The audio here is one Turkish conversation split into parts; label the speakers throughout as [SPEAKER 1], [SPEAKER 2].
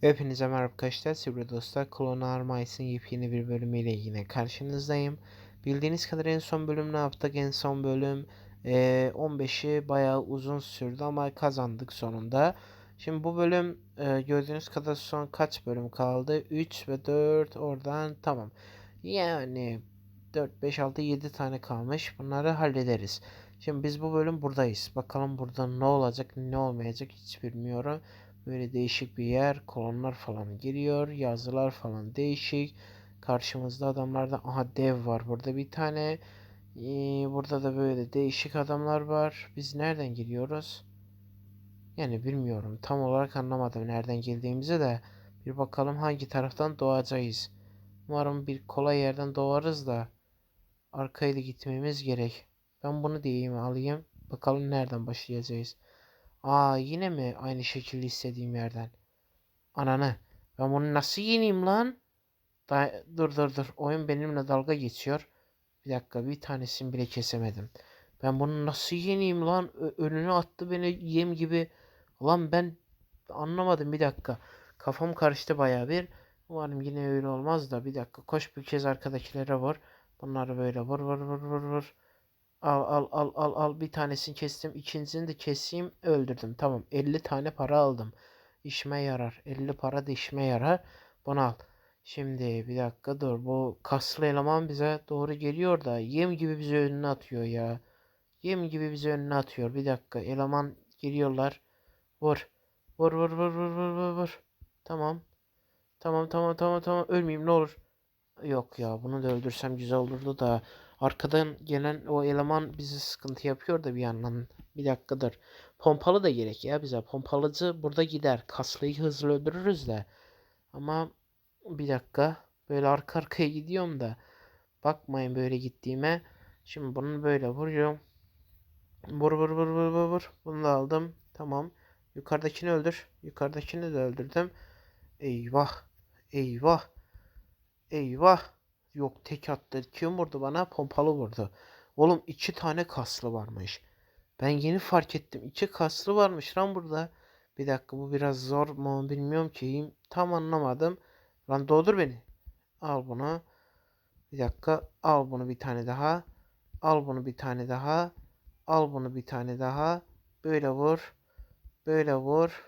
[SPEAKER 1] Hepinize merhaba arkadaşlar. Sivri Dostlar Klon Armays'ın yepyeni bir bölümüyle yine karşınızdayım. Bildiğiniz kadar en son bölüm ne yaptık? En son bölüm eee, 15'i bayağı uzun sürdü ama kazandık sonunda. Şimdi bu bölüm eee, gördüğünüz kadar son kaç bölüm kaldı? 3 ve 4 oradan tamam. Yani 4, 5, 6, 7 tane kalmış. Bunları hallederiz. Şimdi biz bu bölüm buradayız. Bakalım burada ne olacak ne olmayacak hiç bilmiyorum. Böyle değişik bir yer. Kolonlar falan giriyor. Yazılar falan değişik. Karşımızda adamlarda aha dev var burada bir tane. Ee, burada da böyle değişik adamlar var. Biz nereden giriyoruz? Yani bilmiyorum. Tam olarak anlamadım nereden geldiğimizi de. Bir bakalım hangi taraftan doğacağız. Umarım bir kolay yerden doğarız da. Arkayla gitmemiz gerek. Ben bunu diyeyim alayım. Bakalım nereden başlayacağız. Aa yine mi aynı şekilde istediğim yerden? Ananı. Ben bunu nasıl yeneyim lan? Da dur dur dur. Oyun benimle dalga geçiyor. Bir dakika bir tanesini bile kesemedim. Ben bunu nasıl yeneyim lan? Ö- önüne attı beni yem gibi. Lan ben anlamadım bir dakika. Kafam karıştı bayağı bir. Umarım yine öyle olmaz da bir dakika. Koş bir kez arkadakilere vur. Bunları böyle vur vur vur vur vur. Al al al al al bir tanesini kestim. ikincisini de keseyim öldürdüm. Tamam 50 tane para aldım. İşime yarar. 50 para da işime yarar. Bunu al. Şimdi bir dakika dur. Bu kaslı eleman bize doğru geliyor da yem gibi bizi önüne atıyor ya. Yem gibi bizi önüne atıyor. Bir dakika eleman geliyorlar. Vur. Vur vur vur vur vur vur vur. Tamam. Tamam tamam tamam tamam. Ölmeyeyim ne olur. Yok ya bunu da öldürsem güzel olurdu da. Arkadan gelen o eleman bizi sıkıntı yapıyor da bir yandan. Bir dakikadır. Pompalı da gerek ya bize. Pompalıcı burada gider. Kaslıyı hızlı öldürürüz de. Ama bir dakika. Böyle arka arkaya gidiyorum da. Bakmayın böyle gittiğime. Şimdi bunu böyle vuruyorum. Vur vur vur vur vur vur. Bunu da aldım. Tamam. Yukarıdakini öldür. Yukarıdakini de öldürdüm. Eyvah. Eyvah. Eyvah. Yok tek attı. Kim vurdu bana? Pompalı vurdu. Oğlum iki tane kaslı varmış. Ben yeni fark ettim. İki kaslı varmış lan burada. Bir dakika bu biraz zor mu bilmiyorum ki. Tam anlamadım. Lan doldur beni. Al bunu. Bir dakika. Al bunu bir tane daha. Al bunu bir tane daha. Al bunu bir tane daha. Böyle vur. Böyle vur.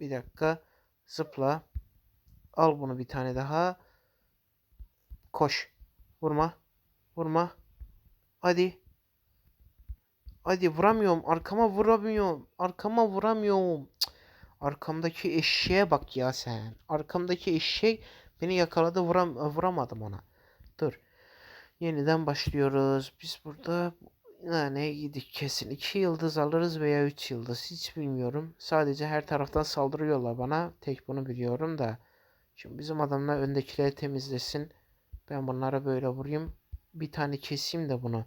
[SPEAKER 1] Bir dakika. Zıpla. Al bunu bir tane daha. Koş. Vurma. Vurma. Hadi. Hadi vuramıyorum. Arkama vuramıyorum. Arkama vuramıyorum. Cık. Arkamdaki eşeğe bak ya sen. Arkamdaki eşek beni yakaladı. Vuram vuramadım ona. Dur. Yeniden başlıyoruz. Biz burada yani gidik kesin. 2 yıldız alırız veya 3 yıldız. Hiç bilmiyorum. Sadece her taraftan saldırıyorlar bana. Tek bunu biliyorum da. Şimdi bizim adamlar öndekileri temizlesin. Ben bunlara böyle vurayım. Bir tane keseyim de bunu.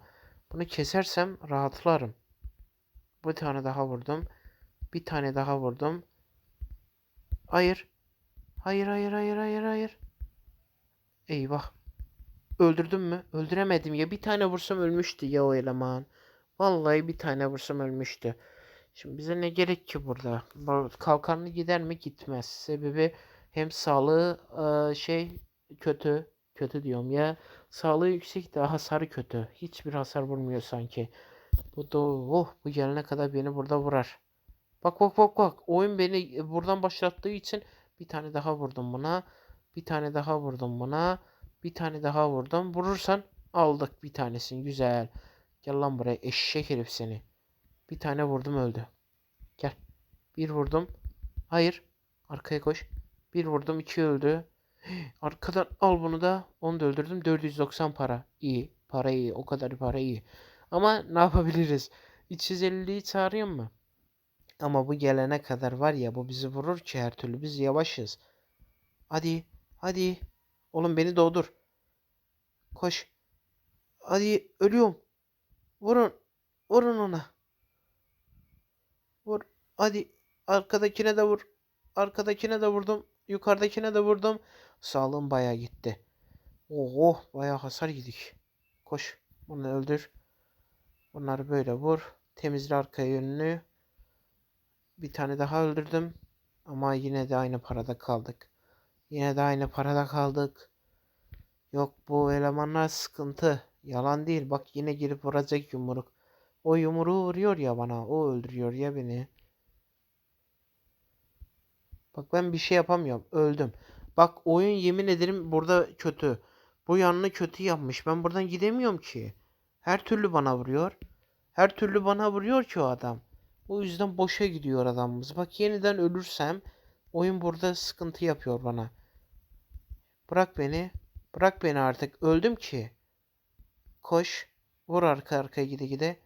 [SPEAKER 1] Bunu kesersem rahatlarım. Bir tane daha vurdum. Bir tane daha vurdum. Hayır. Hayır hayır hayır hayır hayır. Eyvah. Öldürdüm mü? Öldüremedim ya. Bir tane vursam ölmüştü ya o eleman. Vallahi bir tane vursam ölmüştü. Şimdi bize ne gerek ki burada? Bu Kalkanlı gider mi? Gitmez. Sebebi hem sağlığı şey kötü. Kötü diyorum ya. Sağlığı yüksek de hasarı kötü. Hiçbir hasar vurmuyor sanki. Bu da oh bu gelene kadar beni burada vurar. Bak bak bak bak. Oyun beni e, buradan başlattığı için bir tane daha vurdum buna. Bir tane daha vurdum buna. Bir tane daha vurdum. Vurursan aldık bir tanesini. Güzel. Gel lan buraya eşek herif seni. Bir tane vurdum öldü. Gel. Bir vurdum. Hayır. Arkaya koş. Bir vurdum iki öldü. Arkadan al bunu da. Onu da öldürdüm. 490 para. İyi. Para iyi. O kadar para iyi. Ama ne yapabiliriz? 350'yi çağırayım mı? Ama bu gelene kadar var ya bu bizi vurur ki her türlü. Biz yavaşız. Hadi. Hadi. Oğlum beni doğdur. Koş. Hadi ölüyorum. Vurun. Vurun ona. Vur. Hadi. Arkadakine de vur. Arkadakine de vurdum. Yukarıdakine de vurdum. Sağlığım bayağı gitti. Oh bayağı hasar yedik. Koş. Bunu öldür. Bunları böyle vur. Temizle arkaya yönünü. Bir tane daha öldürdüm. Ama yine de aynı parada kaldık. Yine de aynı parada kaldık. Yok bu elemanlar sıkıntı. Yalan değil. Bak yine girip vuracak yumruk. O yumruğu vuruyor ya bana. O öldürüyor ya beni. Bak ben bir şey yapamıyorum. Öldüm. Bak oyun yemin ederim burada kötü. Bu yanını kötü yapmış. Ben buradan gidemiyorum ki. Her türlü bana vuruyor. Her türlü bana vuruyor ki o adam. O yüzden boşa gidiyor adamımız. Bak yeniden ölürsem oyun burada sıkıntı yapıyor bana. Bırak beni. Bırak beni artık. Öldüm ki. Koş. Vur arka arkaya gide gide.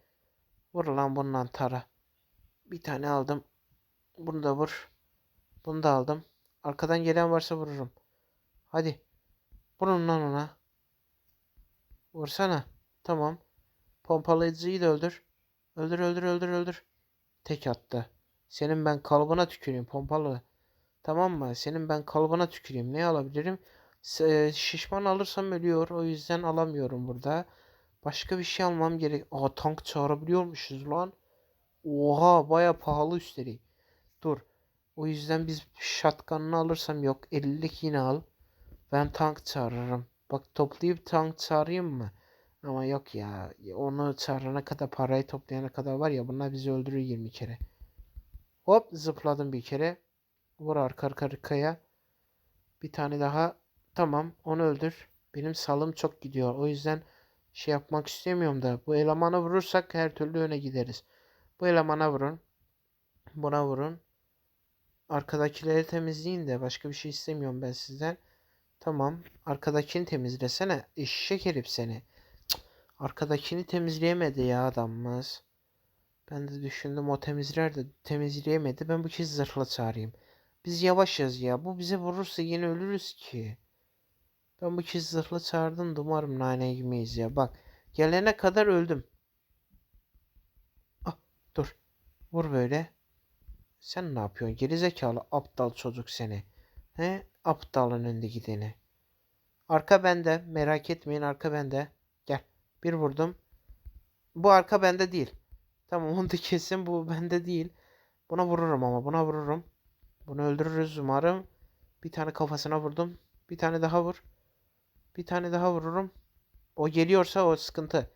[SPEAKER 1] Vur lan bundan tara. Bir tane aldım. Bunu da vur. Bunu da aldım. Arkadan gelen varsa vururum. Hadi. Vurun lan ona. Vursana. Tamam. Pompalayıcıyı da öldür. Öldür öldür öldür öldür. Tek attı. Senin ben kalıbına tüküreyim pompalı. Tamam mı? Senin ben kalıbına tüküreyim. Ne alabilirim? E, şişman alırsam ölüyor. O yüzden alamıyorum burada. Başka bir şey almam gerek. Aa tank çağırabiliyormuşuz lan. Oha baya pahalı üstelik. Dur. O yüzden biz shotgun'ını alırsam yok. 50'lik yine al. Ben tank çağırırım. Bak toplayıp tank çağırayım mı? Ama yok ya. Onu çağırana kadar parayı toplayana kadar var ya bunlar bizi öldürür 20 kere. Hop zıpladım bir kere. Vur arka arkaya. Bir tane daha. Tamam onu öldür. Benim salım çok gidiyor. O yüzden şey yapmak istemiyorum da. Bu elemana vurursak her türlü öne gideriz. Bu elemana vurun. Buna vurun. Arkadakileri temizleyin de başka bir şey istemiyorum ben sizden. Tamam. Arkadakini temizlesene. Eşek herif seni. Cık, Arkadakini temizleyemedi ya adamımız. Ben de düşündüm o temizler de temizleyemedi. Ben bu kez zırhlı çağırayım. Biz yavaşız ya. Bu bize vurursa yine ölürüz ki. Ben bu kez zırhlı çağırdım da umarım nane yemeyiz ya. Bak gelene kadar öldüm. Ah dur. Vur böyle. Sen ne yapıyorsun? Gerizekalı aptal çocuk seni. He? Aptalın önünde gideni. Arka bende. Merak etmeyin arka bende. Gel. Bir vurdum. Bu arka bende değil. Tamam onu da kesin bu bende değil. Buna vururum ama buna vururum. Bunu öldürürüz umarım. Bir tane kafasına vurdum. Bir tane daha vur. Bir tane daha vururum. O geliyorsa o sıkıntı.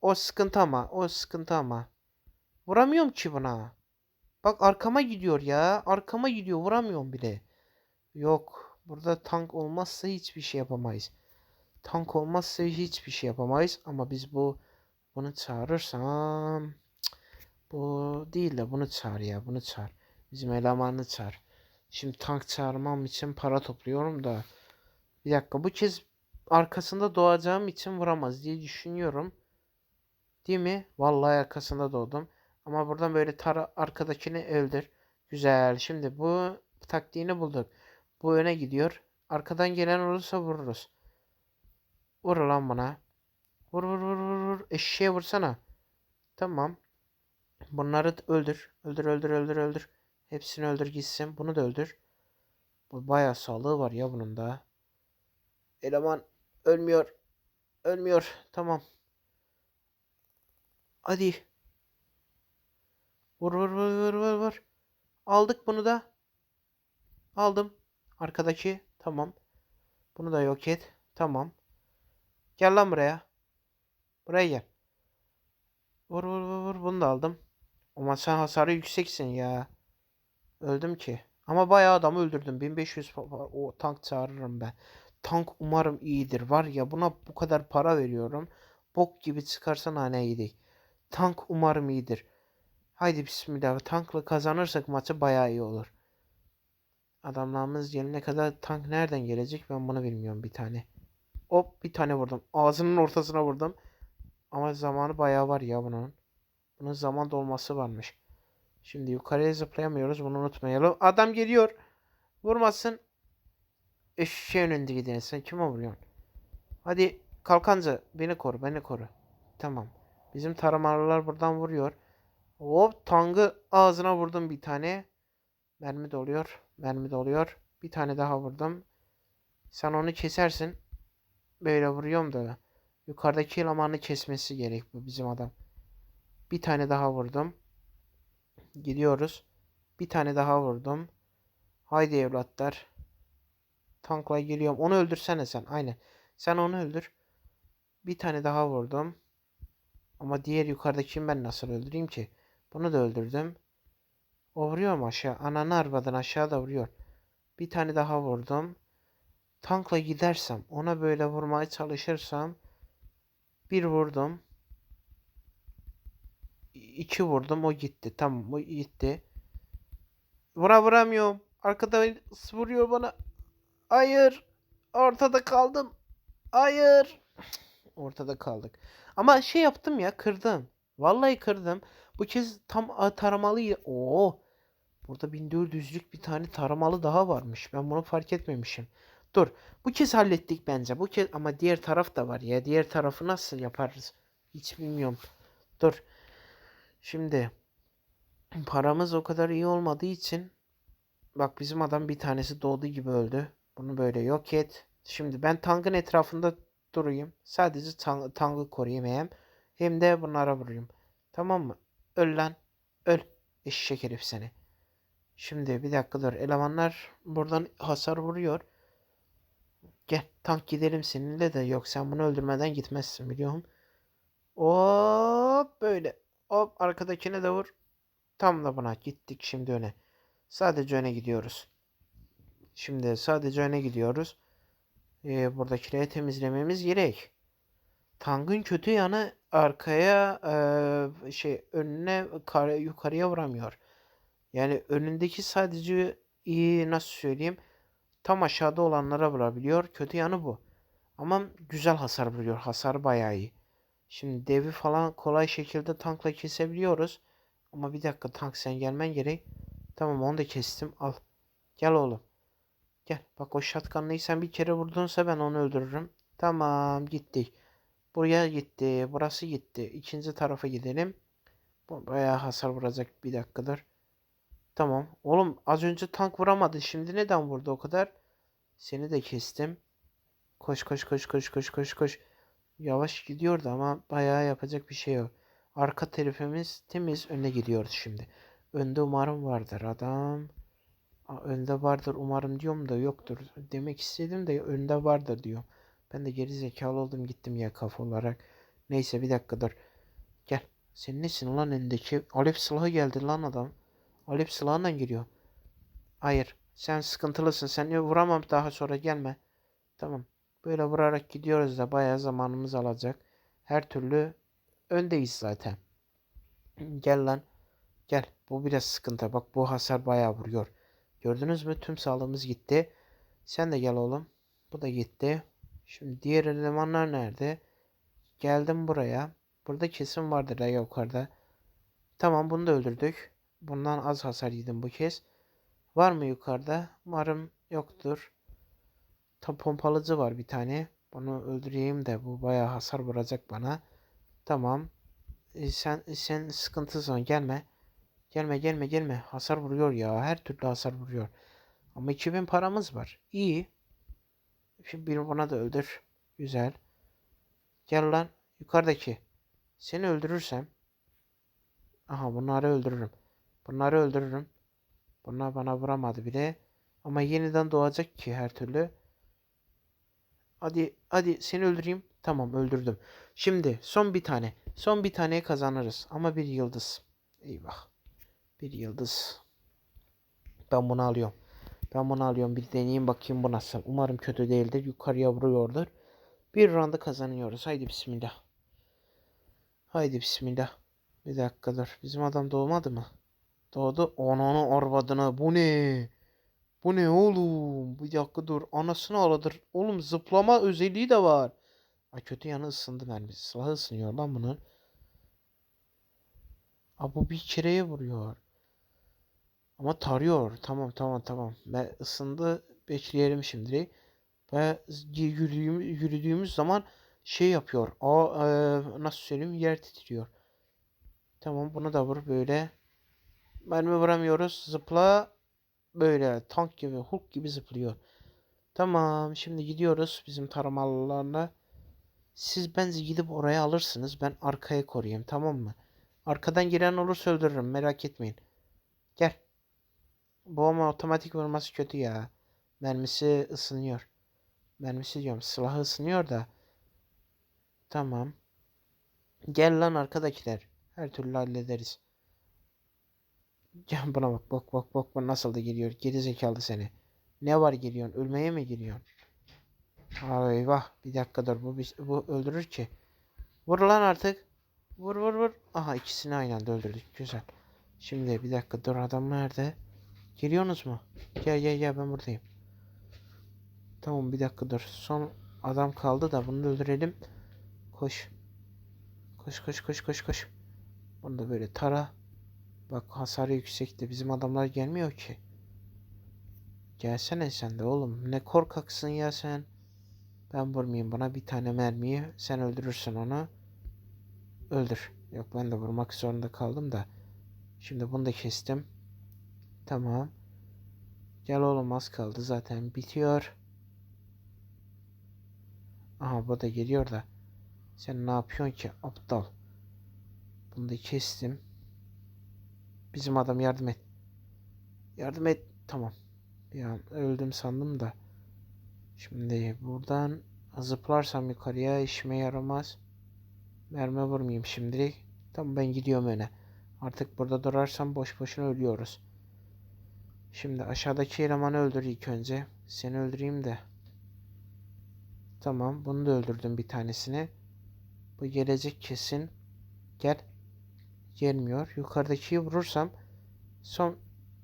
[SPEAKER 1] O sıkıntı ama. O sıkıntı ama. Vuramıyorum ki buna. Bak arkama gidiyor ya. Arkama gidiyor. Vuramıyorum bile. Yok. Burada tank olmazsa hiçbir şey yapamayız. Tank olmazsa hiçbir şey yapamayız. Ama biz bu bunu çağırırsam bu değil de bunu çağır ya. Bunu çağır. Bizim elemanı çağır. Şimdi tank çağırmam için para topluyorum da. Bir dakika bu kez arkasında doğacağım için vuramaz diye düşünüyorum. Değil mi? Vallahi arkasında doğdum. Ama buradan böyle tara arkadakini öldür. Güzel. Şimdi bu taktiğini bulduk. Bu öne gidiyor. Arkadan gelen olursa vururuz. Vur lan bana. Vur vur vur vur vur. Eşeğe vursana. Tamam. Bunları öldür. Öldür öldür öldür öldür. Hepsini öldür gitsin. Bunu da öldür. Bu bayağı sağlığı var ya bunun da. Eleman ölmüyor. Ölmüyor. Tamam. Hadi. Vur vur vur vur vur vur. Aldık bunu da. Aldım. Arkadaki. Tamam. Bunu da yok et. Tamam. Gel lan buraya. Buraya gel. Vur vur vur vur. Bunu da aldım. Ama sen hasarı yükseksin ya. Öldüm ki. Ama bayağı adam öldürdüm. 1500 pa- pa- o tank çağırırım ben. Tank umarım iyidir. Var ya buna bu kadar para veriyorum. Bok gibi çıkarsa nane yedik. Tank umarım iyidir. Haydi bismillah. Tankla kazanırsak maçı bayağı iyi olur. Adamlarımız gelene kadar tank nereden gelecek ben bunu bilmiyorum bir tane. Hop bir tane vurdum. Ağzının ortasına vurdum. Ama zamanı bayağı var ya bunun. Bunun zaman dolması varmış. Şimdi yukarıya zıplayamıyoruz bunu unutmayalım. Adam geliyor. Vurmasın. Eşeğin önünde gidene sen kime vuruyorsun? Hadi kalkancı beni koru beni koru. Tamam. Bizim taramalılar buradan vuruyor. Hop tankı ağzına vurdum bir tane. Mermi doluyor. Mermi doluyor. Bir tane daha vurdum. Sen onu kesersin. Böyle vuruyorum da. Yukarıdaki elemanı kesmesi gerek bu bizim adam. Bir tane daha vurdum. Gidiyoruz. Bir tane daha vurdum. Haydi evlatlar. Tankla geliyorum. Onu öldürsene sen. Aynen. Sen onu öldür. Bir tane daha vurdum. Ama diğer yukarıdakini ben nasıl öldüreyim ki? Bunu da öldürdüm. O vuruyor mu aşağı? Ananı arvadan aşağıda vuruyor. Bir tane daha vurdum. Tankla gidersem, ona böyle vurmaya çalışırsam bir vurdum. İki vurdum, o gitti. Tamam, o gitti. Vura vuramıyorum. Arkada vuruyor bana. Hayır. Ortada kaldım. Hayır. Ortada kaldık. Ama şey yaptım ya, kırdım. Vallahi kırdım. Bu kez tam taramalı. Oo. Burada 1400'lük bir tane taramalı daha varmış. Ben bunu fark etmemişim. Dur. Bu kez hallettik bence. Bu kez ama diğer taraf da var ya. Diğer tarafı nasıl yaparız? Hiç bilmiyorum. Dur. Şimdi paramız o kadar iyi olmadığı için bak bizim adam bir tanesi doğduğu gibi öldü. Bunu böyle yok et. Şimdi ben tankın etrafında durayım. Sadece tan tankı koruyayım hem. Hem de bunlara vurayım. Tamam mı? Öl lan. Öl. Eşek herif seni. Şimdi bir dakika dur. Elemanlar buradan hasar vuruyor. Gel tank gidelim seninle de. Yok sen bunu öldürmeden gitmezsin biliyorum. Hop böyle. Hop arkadakine de vur. Tam da buna gittik şimdi öne. Sadece öne gidiyoruz. Şimdi sadece öne gidiyoruz. Ee, buradakileri temizlememiz gerek. Tankın kötü yanı arkaya eee, şey önüne kar- yukarıya vuramıyor. Yani önündeki sadece iyi nasıl söyleyeyim tam aşağıda olanlara vurabiliyor. Kötü yanı bu. Ama güzel hasar vuruyor. Hasar bayağı iyi. Şimdi devi falan kolay şekilde tankla kesebiliyoruz. Ama bir dakika tank sen gelmen gerek. Tamam onu da kestim. Al. Gel oğlum. Gel. Bak o shotgun'lıyı sen bir kere vurdunsa ben onu öldürürüm. Tamam gittik. Buraya gitti. Burası gitti. İkinci tarafa gidelim. Bu bayağı hasar vuracak. Bir dakikadır. Tamam. Oğlum az önce tank vuramadı. Şimdi neden vurdu o kadar? Seni de kestim. Koş koş koş koş koş koş koş. Yavaş gidiyordu ama bayağı yapacak bir şey yok. Arka tarafımız temiz. Önüne gidiyoruz şimdi. Önde umarım vardır adam. Önde vardır umarım diyorum da yoktur. Demek istedim de önde vardır diyor. Ben de geri zekalı oldum gittim ya kafa olarak. Neyse bir dakika dur. Gel. Sen nesin lan elindeki? Alev silahı geldi lan adam. Alev silahından giriyor. Hayır. Sen sıkıntılısın. Seni vuramam daha sonra gelme. Tamam. Böyle vurarak gidiyoruz da bayağı zamanımız alacak. Her türlü öndeyiz zaten. Gel lan. Gel. Bu biraz sıkıntı. Bak bu hasar bayağı vuruyor. Gördünüz mü? Tüm sağlığımız gitti. Sen de gel oğlum. Bu da gitti. Şimdi diğer elemanlar nerede? Geldim buraya. Burada kesin vardır ya yukarıda. Tamam bunu da öldürdük. Bundan az hasar yedim bu kez. Var mı yukarıda? Umarım yoktur. Tam pompalıcı var bir tane. Bunu öldüreyim de bu bayağı hasar vuracak bana. Tamam. E, sen sen sıkıntısın gelme. Gelme gelme gelme. Hasar vuruyor ya. Her türlü hasar vuruyor. Ama 2000 paramız var. İyi. Şimdi bir bana da öldür. Güzel. Gel lan. Yukarıdaki. Seni öldürürsem. Aha bunları öldürürüm. Bunları öldürürüm. Bunlar bana vuramadı bile. Ama yeniden doğacak ki her türlü. Hadi hadi seni öldüreyim. Tamam öldürdüm. Şimdi son bir tane. Son bir taneye kazanırız. Ama bir yıldız. Eyvah. Bir yıldız. Ben bunu alıyorum. Ben bunu alıyorum. Bir deneyeyim bakayım bu nasıl. Umarım kötü değildir. Yukarıya vuruyordur. Bir rounda kazanıyoruz. Haydi bismillah. Haydi bismillah. Bir dakika dur. Bizim adam doğmadı mı? Doğdu. Ananı arvadına. Bu ne? Bu ne oğlum? Bir dakika dur. Anasını ağladır. Oğlum zıplama özelliği de var. Ay kötü yanı ısındı mermisi. Silahı ısınıyor lan bunun. Aa bu bir kereye vuruyor. Ama tarıyor. Tamam tamam tamam. Ben ısındı. Bekleyelim şimdi. Ve yürüdüğümüz, yürüdüğümüz zaman şey yapıyor. Aa, e, nasıl söyleyeyim? Yer titriyor. Tamam bunu da vur böyle. Mermi vuramıyoruz. Zıpla. Böyle tank gibi, Hulk gibi zıplıyor. Tamam şimdi gidiyoruz bizim taramalılarla. Siz bence gidip oraya alırsınız. Ben arkaya koruyayım tamam mı? Arkadan giren olursa öldürürüm merak etmeyin. Bu ama otomatik vurması kötü ya. Mermisi ısınıyor. Mermisi diyorum silahı ısınıyor da. Tamam. Gel lan arkadakiler. Her türlü hallederiz. Ya buna bak bak bak bak bak nasıl da geliyor. Geri zekalı seni. Ne var geliyorsun? Ölmeye mi giriyorsun? Aa, eyvah. Bir dakika dur. Bu, bu öldürür ki. Vur lan artık. Vur vur vur. Aha ikisini aynı anda öldürdük. Güzel. Şimdi bir dakika dur adam nerede? Geliyorsunuz mu? Gel gel gel ben buradayım. Tamam bir dakika dur. Son adam kaldı da bunu da öldürelim. Koş. Koş koş koş koş koş. Bunu da böyle tara. Bak hasarı yüksekte. Bizim adamlar gelmiyor ki. Gelsene sen de oğlum. Ne korkaksın ya sen. Ben vurmayayım bana bir tane mermiyi. Sen öldürürsün onu. Öldür. Yok ben de vurmak zorunda kaldım da. Şimdi bunu da kestim. Tamam. Gel oğlum az kaldı zaten bitiyor. Aha bu da geliyor da. Sen ne yapıyorsun ki aptal? Bunu da kestim. Bizim adam yardım et. Yardım et. Tamam. Bir an öldüm sandım da. Şimdi buradan zıplarsam yukarıya işime yaramaz. Mermi vurmayayım şimdilik. Tamam ben gidiyorum öne. Artık burada durarsam boş boşuna ölüyoruz. Şimdi aşağıdaki elemanı öldür ilk önce. Seni öldüreyim de. Tamam bunu da öldürdüm bir tanesini. Bu gelecek kesin. Gel. Gelmiyor. Yukarıdakiyi vurursam son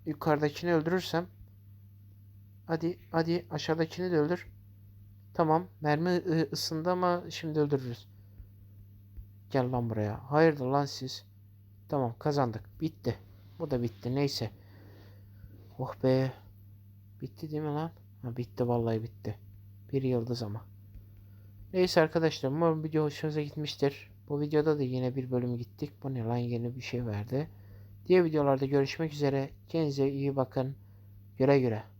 [SPEAKER 1] yukarıdakini öldürürsem hadi hadi aşağıdakini de öldür. Tamam. Mermi ısındı ama şimdi öldürürüz. Gel lan buraya. Hayırdır lan siz? Tamam kazandık. Bitti. Bu da bitti. Neyse. Oh be. Bitti değil mi lan? Ha, bitti vallahi bitti. Bir yıldız ama. Neyse arkadaşlar umarım video hoşunuza gitmiştir. Bu videoda da yine bir bölüm gittik. Bu ne lan yeni bir şey verdi. Diğer videolarda görüşmek üzere. Kendinize iyi bakın. Güle güle.